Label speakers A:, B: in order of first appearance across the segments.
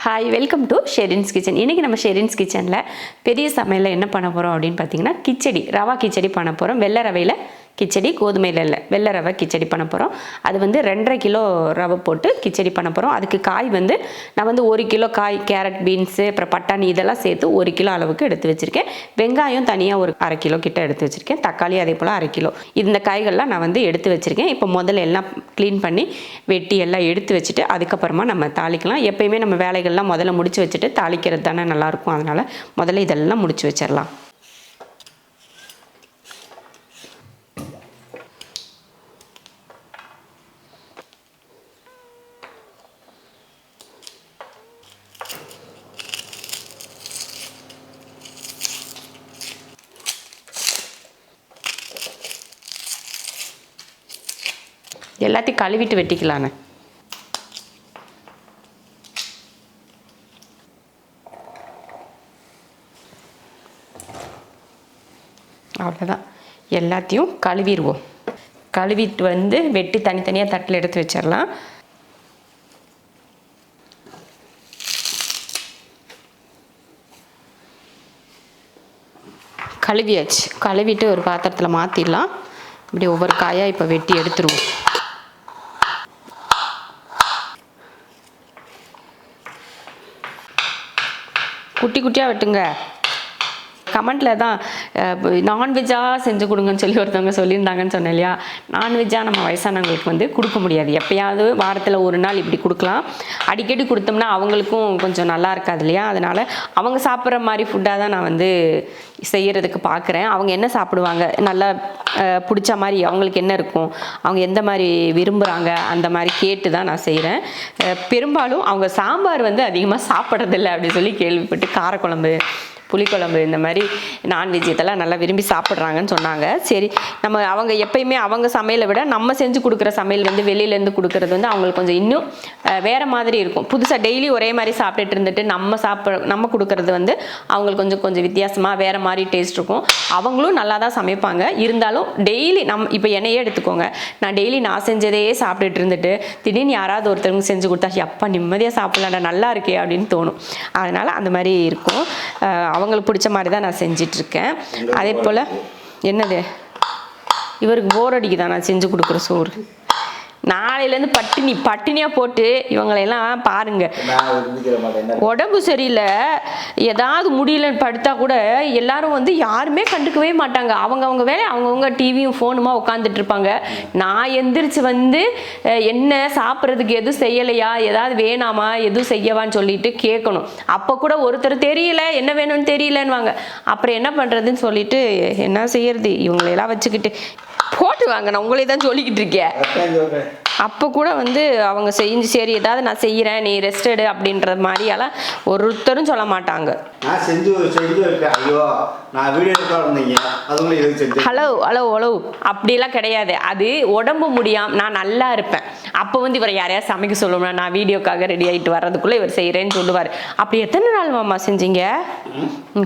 A: Hi welcome to Sherin's kitchen இன்றைக்கி நம்ம ஷெரின்ஸ் கிச்சனில் பெரிய சமையலில் என்ன பண்ண போகிறோம் அப்படின்னு பார்த்தீங்கன்னா கிச்சடி ரவா கிச்சடி பண்ண போகிறோம் வெள்ளை ரவையில் கிச்சடி கோதுமையில் இல்லை. வெள்ளை ரவை கிச்சடி பண்ண போகிறோம் அது வந்து ரெண்டரை கிலோ ரவை போட்டு கிச்சடி பண்ண போகிறோம் அதுக்கு காய் வந்து நான் வந்து ஒரு கிலோ காய் கேரட் பீன்ஸு அப்புறம் பட்டாணி இதெல்லாம் சேர்த்து ஒரு கிலோ அளவுக்கு எடுத்து வச்சுருக்கேன். வெங்காயம் தனியாக ஒரு அரை கிலோ கிட்ட எடுத்து வச்சுருக்கேன். தக்காளி அதே போல் அரை கிலோ. இந்த காய்கள்லாம் நான் வந்து எடுத்து வச்சுருக்கேன். இப்போ முதல்ல எல்லாம் க்ளீன் பண்ணி வெட்டி எல்லாம் எடுத்து வச்சுட்டு அதுக்கப்புறமா நம்ம தாளிக்கலாம். எப்பயுமே நம்ம வேலைகள்லாம் முதல்ல முடிச்சு வச்சுட்டு தாளிக்கிறது தானே நல்லாயிருக்கும் அதனால் முதல்ல இதெல்லாம் முடிச்சு வச்சிடலாம் எல்லாத்தையும் கழுவிட்டு வெட்டிக்கலான்னு அவ்வளோதான் எல்லாத்தையும் கழுவிடுவோம். கழுவிட்டு வந்து வெட்டி தனித்தனியாக தட்டில் எடுத்து வச்சிடலாம். கழுவியாச்சு. கழுவிட்டு ஒரு பாத்திரத்தில் மாற்றிடலாம் இப்படி ஒவ்வொரு காயாக இப்போ வெட்டி எடுத்துருவோம். குட்டி குட்டியாக வெட்டுங்க. கமெண்ட்டில் தான் நான்வெஜ்ஜாக செஞ்சு கொடுங்கன்னு சொல்லி ஒருத்தவங்க சொல்லியிருந்தாங்கன்னு சொன்னேன் இல்லையா? நான்வெஜ்ஜாக நம்ம வயசானவங்களுக்கு வந்து கொடுக்க முடியாது. எப்பயாவது வாரத்தில் ஒரு நாள் இப்படி கொடுக்கலாம். அடிக்கடி கொடுத்தோம்னா அவங்களுக்கும் கொஞ்சம் நல்லா இருக்காது இல்லையா? அதனால் அவங்க சாப்பிட்ற மாதிரி ஃபுட்டாக தான் நான் வந்து செய்கிறதுக்கு பார்க்குறேன் அவங்க என்ன சாப்பிடுவாங்க? நல்லா பிடிச்ச மாதிரி அவங்களுக்கு என்ன இருக்கும்? அவங்க எந்த மாதிரி விரும்புகிறாங்க அந்த மாதிரி கேட்டு தான் நான் செய்கிறேன் பெரும்பாலும் அவங்க சாம்பார் வந்து அதிகமாக சாப்பிட்றதில்ல அப்படின்னு சொல்லி கேள்விப்பட்டு காரக்குழம்பு புளிக்குழம்பு இந்த மாதிரி நான்வெஜ் இதெல்லாம் நல்லா விரும்பி சாப்பிட்றாங்கன்னு சொன்னாங்க. சரி நம்ம அவங்க எப்பயுமே அவங்க சமையலை விட நம்ம செஞ்சு கொடுக்குற சமையல் வந்து வெளியிலேருந்து கொடுக்குறது வந்து அவங்களுக்கு கொஞ்சம் இன்னும் வேறு மாதிரி இருக்கும். புதுசாக டெய்லி ஒரே மாதிரி சாப்பிட்டுட்டு இருந்துட்டு நம்ம சாப்பிட நம்ம கொடுக்குறது வந்து அவங்களுக்கு கொஞ்சம் கொஞ்சம் வித்தியாசமாக வேறு மாதிரி டேஸ்ட் இருக்கும். அவங்களும் நல்லா தான் சமைப்பாங்க. இருந்தாலும் டெய்லி நம்ம இப்போ என்னையே எடுத்துக்கோங்க. நான் டெய்லி நான் செஞ்சதையே சாப்பிட்டுட்டு இருந்துட்டு திடீர்னு யாராவது ஒருத்தருங்க செஞ்சு கொடுத்தா எப்பா நிம்மதியாக சாப்பிடலாம்டா நல்லா இருக்கே அப்படின்னு தோணும். அதனால் அந்த மாதிரி இருக்கும். அவங்களுக்கு பிடிச்ச மாதிரி தான் நான் செஞ்சிட்ருக்கேன். அதே போல் என்னது? இவருக்கு போர் அடிக்குதா? நான் செஞ்சு கொடுக்குற சோறு. நாளையிலேருந்து பட்டினி பட்டினியாக போட்டு இவங்களையெல்லாம் பாருங்க. உடம்பு சரியில்லை. ஏதாவது முடியலன்னு படுத்தா கூட எல்லாரும் வந்து யாருமே கண்டுக்கவே மாட்டாங்க. அவங்க அவங்க வேலை அவங்கவுங்க டிவியும் ஃபோனுமா உட்காந்துட்டு இருப்பாங்க நான் எந்திரிச்சு வந்து என்ன சாப்பிட்றதுக்கு எதுவும் செய்யலையா? ஏதாவது வேணாமா? எதுவும் செய்யவான்னு சொல்லிட்டு கேட்கணும். அப்போ கூட ஒருத்தர் தெரியல என்ன வேணும்னு தெரியலன்னுவாங்க. அப்புறம் என்ன பண்ணுறதுன்னு சொல்லிட்டு என்ன செய்யறது? இவங்களையெல்லாம் வச்சுக்கிட்டு. போட்டு வாங்க நான் உங்களே தான் சொல்லிக்கிட்டு இருக்கேன். அப்போ கூட வந்து அவங்க செஞ்சு சரி ஏதாவது நான் செய்கிறேன் நீ ரெஸ்ட் எடு அப்படின்ற மாதிரியெல்லாம் ஒருத்தரும் சொல்ல மாட்டாங்க. ஹலோ ஹலோ ஹலோ அப்படிலாம் கிடையாது. அது உடம்பு முடியாம நான் நல்லா இருப்பேன். அப்போ வந்து இவரை யாரையா சமைக்க சொல்லுவேன். நான் வீடியோக்காக ரெடி ஆகிட்டு வர்றதுக்குள்ளே இவர் செய்கிறேன்னு சொல்லுவார். அப்படி எத்தனை நாள் மாமா செஞ்சீங்க?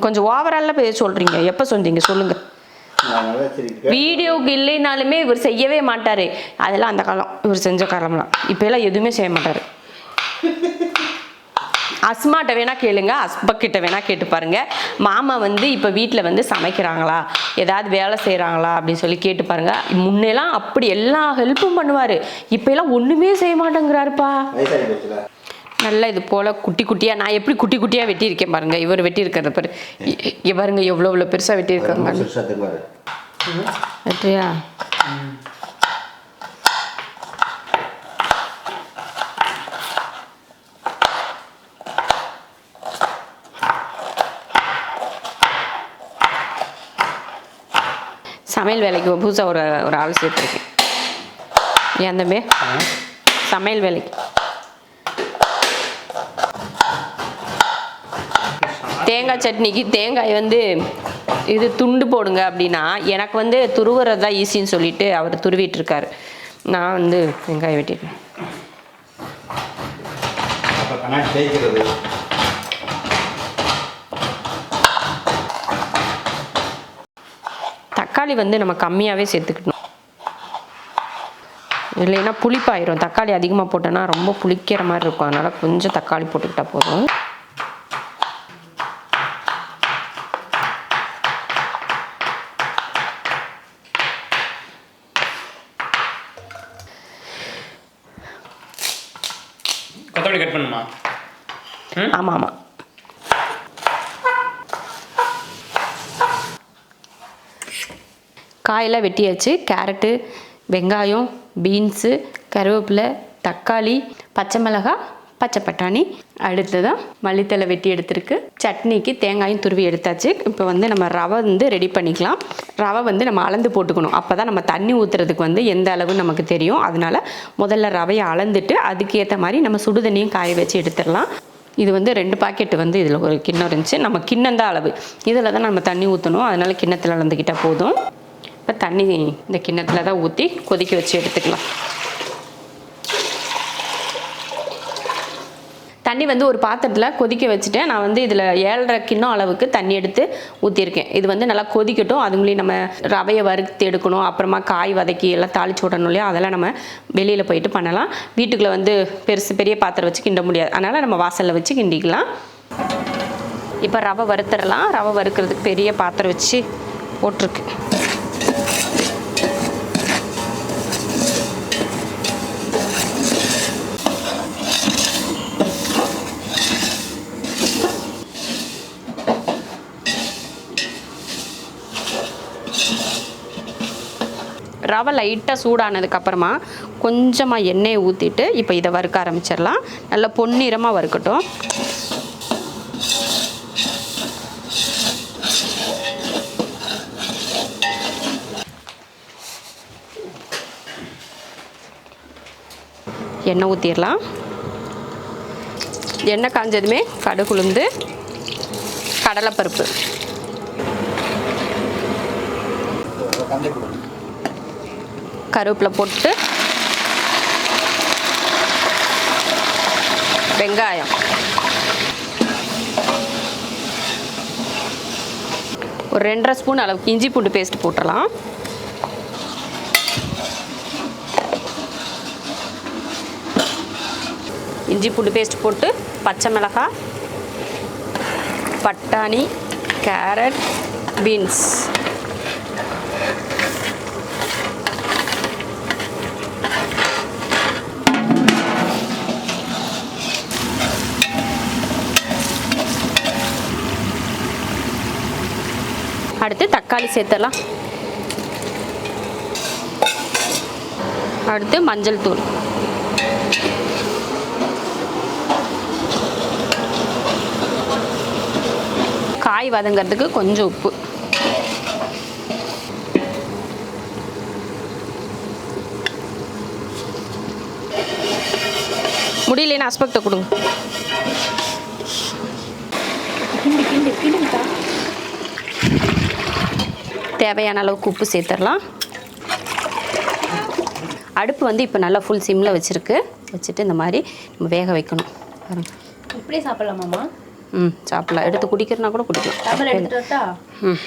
A: கொஞ்சம் ஓவராலில் போய் சொல்கிறீங்க எப்போ செஞ்சீங்க சொல்லுங்கள் வீடியோவுக்கு இல்லைனாலுமே இவர் செய்யவே மாட்டார். அதெல்லாம் அந்த காலம். இவர் செஞ்ச காலம்லாம். இப்போ எல்லாம் எதுவுமே செய்ய மாட்டார். அஸ்மாட்ட வேணா கேளுங்க. அஸ்பா கிட்ட வேணா கேட்டு பாருங்க. மாமா வந்து இப்போ வீட்டில் வந்து சமைக்கிறாங்களா? ஏதாவது வேலை செய்கிறாங்களா அப்படின்னு சொல்லி கேட்டு பாருங்க. முன்னெல்லாம் அப்படி எல்லா ஹெல்ப்பும் பண்ணுவார். இப்போ எல்லாம் ஒன்றுமே செய்ய மாட்டேங்கிறாருப்பா. நல்லா இது போல் குட்டி குட்டியாக நான் எப்படி குட்டி குட்டியாக வெட்டியிருக்கேன் பாருங்க. இவர் வெட்டியிருக்கிறது பாரு. பாருங்க எவ்வளோ எவ்வளோ பெருசாக வெட்டியிருக்காங்க வெற்றியா சமையல் வேலைக்கு புதுசாக ஒரு ஒரு ஆள் சேர்த்துருக்கேன். ஏன் தம்பி? சமையல் வேலைக்கு. தேங்காய் சட்னிக்கு தேங்காய் வந்து இது துண்டு போடுங்க அப்படின்னா எனக்கு வந்து துருவுறது தான் ஈஸின்னு சொல்லிட்டு அவர் துருவிட்டு இருக்காரு நான் வந்து வெங்காயம் வெட்டிட்டேன் தக்காளி வந்து நம்ம கம்மியாகவே சேர்த்துக்கணும். இல்லைன்னா புளிப்பாயிரும் தக்காளி அதிகமாக போட்டோன்னா ரொம்ப புளிக்கிற மாதிரி இருக்கும். அதனால் கொஞ்சம் தக்காளி போட்டுக்கிட்டா போதும். ஆமாம் ஆமாம் காயெல்லாம் வெட்டியாச்சு. கேரட்டு வெங்காயம் பீன்ஸு கருவேப்பிலை தக்காளி பச்சை மிளகாய் பச்சை பட்டாணி. அடுத்ததான் மல்லித்தலை வெட்டி எடுத்துருக்கு. சட்னிக்கு தேங்காயும் துருவி எடுத்தாச்சு. இப்போ வந்து நம்ம ரவை வந்து ரெடி பண்ணிக்கலாம். ரவை வந்து நம்ம அளந்து போட்டுக்கணும். அப்போ தான் நம்ம தண்ணி ஊற்றுறதுக்கு வந்து எந்த அளவு நமக்கு தெரியும். அதனால முதல்ல ரவையை அளந்துட்டு அதுக்கேற்ற மாதிரி நம்ம சுடுதண்ணியும் காய வச்சு எடுத்துடலாம். இது வந்து ரெண்டு பாக்கெட்டு வந்து இதில் ஒரு கிண்ணம் இருந்துச்சு. நம்ம கிண்ணம் தான் அளவு. இதில் தான் நம்ம தண்ணி ஊற்றணும் அதனால் கிண்ணத்தில் அளந்துக்கிட்டால் போதும். இப்போ தண்ணி இந்த கிண்ணத்தில் தான் ஊற்றி கொதிக்க வச்சு எடுத்துக்கலாம். தண்ணி வந்து ஒரு பாத்திரத்தில் கொதிக்க வச்சுட்டேன். நான் வந்து இதில் ஏழரை கிண்ணம் அளவுக்கு தண்ணி எடுத்து ஊற்றிருக்கேன் இது வந்து நல்லா கொதிக்கட்டும். அதுங்களையும் நம்ம ரவையை வறுத்து எடுக்கணும். அப்புறமா காய் வதக்கி எல்லாம் தாளிச்சு விடணும் இல்லையா? அதெல்லாம் நம்ம வெளியில் போயிட்டு பண்ணலாம். வீட்டுக்குள்ளே வந்து பெருசு பெரிய பாத்திரம் வச்சு கிண்ட முடியாது. அதனால் நம்ம வாசலில் வச்சு கிண்டிக்கலாம். இப்போ ரவை வறுத்துடலாம் ரவை வறுக்கிறதுக்கு பெரிய பாத்திரம் வச்சு போட்டிருக்கு. ரவை லைட்டாக சூடானதுக்கப்புறமா கொஞ்சமாக எண்ணெயை ஊற்றிட்டு இப்போ இதை வறுக்க ஆரம்பிச்சிடலாம். நல்லா பொன்னிறமாக வறுக்கட்டும். எண்ணெய் ஊற்றிடலாம் எண்ணெய் காஞ்சதுமே கடுகுளுந்து கடலைப்பருப்பு
B: கந்தை கொடுங்க
A: கருவேப்பிலை போட்டு வெங்காயம். ஒரு ரெண்டரை ஸ்பூன் அளவுக்கு இஞ்சி பூண்டு பேஸ்ட் போட்டுடலாம். இஞ்சி பூண்டு பேஸ்ட் போட்டு பச்சை மிளகாய் பட்டாணி கேரட் பீன்ஸ். அடுத்து தக்காளி சேர்த்துடலாம். அடுத்து மஞ்சள் தூள். காய் வதங்கிறதுக்கு கொஞ்சம் உப்பு. முடியலன்னு அஸ்பெக்டை கொடுங்க. தேவையான அளவுக்கு உப்பு சேர்த்துடலாம். அடுப்பு வந்து இப்போ நல்லா ஃபுல் சிம்மில் வச்சுருக்கு. வச்சுட்டு இந்த மாதிரி நம்ம வேக வைக்கணும்.
C: இப்படியே சாப்பிடலாமாம்மா
A: ம் சாப்பிடலாம். எடுத்து குடிக்கிறனா கூட குடிக்கலாம். ம்.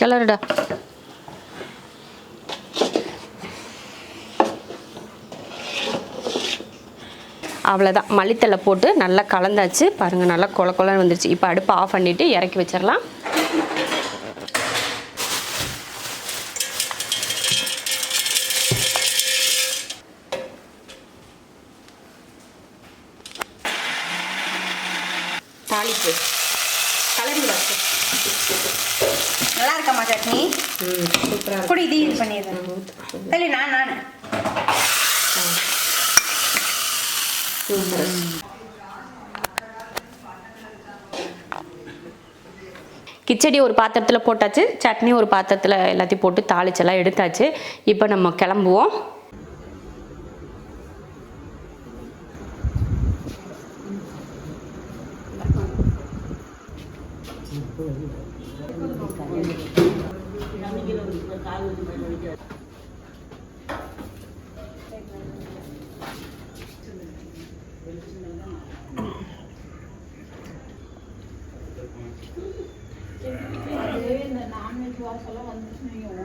A: கிளறுடா. அவ்வளோதான் மல்லித்தலை போட்டு நல்லா கலந்தாச்சு. பாருங்கள் நல்லா கொல கொலன்னு வந்துருச்சு. இப்போ அடுப்பை ஆஃப் பண்ணிவிட்டு இறக்கி வச்சிடலாம். தாளிப்பு. கலரி வச்சு.
C: நல்லா இருக்காம்மா சட்னி குடி இது பண்ணிடுறேன். சரி நான் நான்.
A: கிச்சடி ஒரு பாத்திரத்தில் போட்டாச்சு சட்னி ஒரு பாத்திரத்தில் எல்லாத்தையும் போட்டு தாளிச்செல்லாம் எடுத்தாச்சு. இப்போ நம்ம கிளம்புவோம். நான்வெஜ் வாசலாம் வந்துச்சு நீங்கள் ஒரு